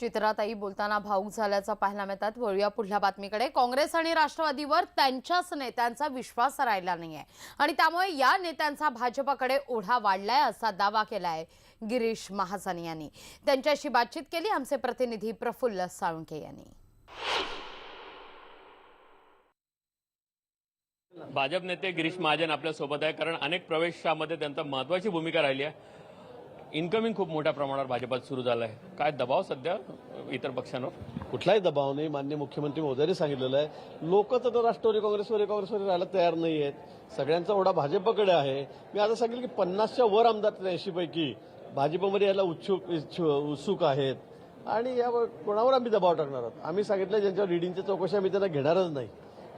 चित्राताई बोलताना भाऊक झाल्याचं पाहायला मिळतात. वळूया पुढल्या बातमीकडे. काँग्रेस आणि राष्ट्रवादीवर त्यांच्याच नेत्यांचा विश्वास राहिला नाहीये. आणि त्यामुळे या नेत्यांचा भाजपाकडे ओढा वाढलाय असा दावा केलाय गिरीश महाजन यांनी. त्यांच्याशी बातचीत केली आमचे प्रतिनिधी प्रफुल्ल साळुंके यांनी. भाजप नेते गिरीश महाजन आपल्यासोबत आहे कारण अनेक प्रवेशामध्ये त्यांचा महत्वाची भूमिका राहिली आहे. इन्कमिंग खूप मोठ्या प्रमाणावर भाजपात सुरू झालं आहे. काय दबाव सध्या इतर पक्षांवर? कुठलाही दबाव नाही. मान्य मुख्यमंत्री मोदयांनी सांगितलेलं आहे. लोक तर राष्ट्रवादी काँग्रेसवर काँग्रेसवर राहायला तयार नाही आहेत. सगळ्यांचा ओढा भाजपकडे आहे. मी आता सांगेल की पन्नासच्या वर आमदार त्र्याऐंशी पैकी भाजपमध्ये यायला उत्सुक उत्सुक आहेत. आणि यावर कोणावर आम्ही दबाव टाकणार आहोत? आम्ही सांगितलं ज्यांच्या रिडिंगच्या चौकशा आम्ही त्यांना घेणारच नाही.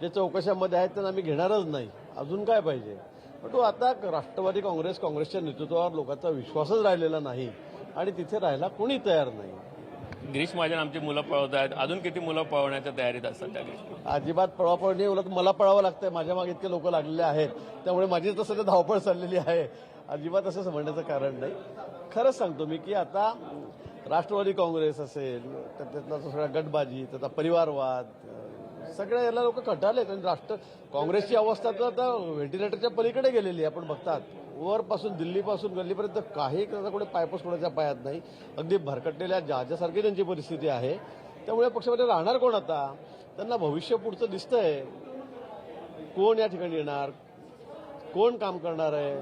जे चौकशामध्ये आहेत त्यांना आम्ही घेणारच नाही. अजून काय पाहिजे? तो आता राष्ट्रवादी काँग्रेस काँग्रेसच्या नेतृत्वावर लोकांचा विश्वासच राहिलेला नाही आणि तिथे राहायला कोणी तयार नाही. गिरीश महाजन आमची मुलं पळवत आहेत. अजून किती मुलं पळवण्याच्या तयारीत असतात त्या अजिबात पळवापळ नाही उलट मला पळावं लागतंय. माझ्या मागे इतके लोक लागलेले आहेत. त्यामुळे माझी तर सध्या धावपळ चाललेली आहे. अजिबात असं म्हणण्याचं कारण नाही. खरंच सांगतो मी की आता राष्ट्रवादी काँग्रेस असेल तर त्यातला सगळा गटबाजी त्याचा परिवारवाद सगळ्या याला लोक कंटाळले आणि राष्ट्र काँग्रेसची अवस्था तर आता व्हेंटिलेटरच्या पलीकडे गेलेली आहे आपण बघतात. वरपासून दिल्लीपासून गल्लीपर्यंत काही त्याचा कुठे पायपोस कोणाच्या पायात नाही. अगदी भरकटलेल्या जहाजासारखी त्यांची परिस्थिती आहे. त्यामुळे पक्षामध्ये राहणार कोण आता? त्यांना भविष्य पुढचं दिसतंय. कोण या ठिकाणी येणार? कोण काम करणार आहे?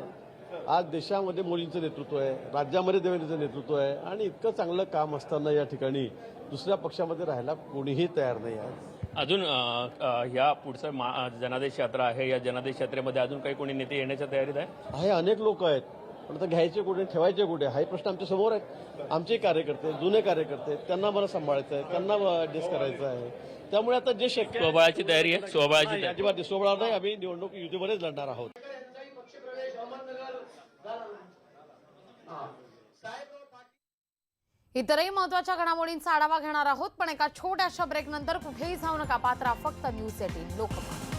आज देशामध्ये मोदींचं नेतृत्व आहे राज्यामध्ये देवेंद्रचं नेतृत्व आहे. आणि इतकं चांगलं काम असताना या ठिकाणी दुसऱ्या पक्षामध्ये राहायला कोणीही तयार नाही आहे. अजून ह्या पुढचं मा- जनादेश यात्रा आहे. या जनादेश यात्रेमध्ये अजून काही कोणी नेते येण्याच्या तयारीत आहे? आहे अनेक लोक आहेत. पण आता घ्यायचे कुठे ठेवायचे कुठे हाही प्रश्न आमच्यासमोर आहे आमचे कार्यकर्ते जुने कार्यकर्ते त्यांना मला सांभाळायचं आहे त्यांना ऍडजस्ट करायचं आहे. त्यामुळे आता जे शक्य स्वबळाची तयारी आहे? स्वबळाची तयारी. अजिबात नाही. सोबळा नाही आम्ही निवडणूक युतीमध्येच लढणार आहोत. इतरही महत्त्वाच्या घडामोडींचा आढावा घेणार आहोत पण एका छोट्याशा ब्रेकनंतर कुठेही जाऊ नका. पात्रा फक्त न्यूज एटीन लोकमत.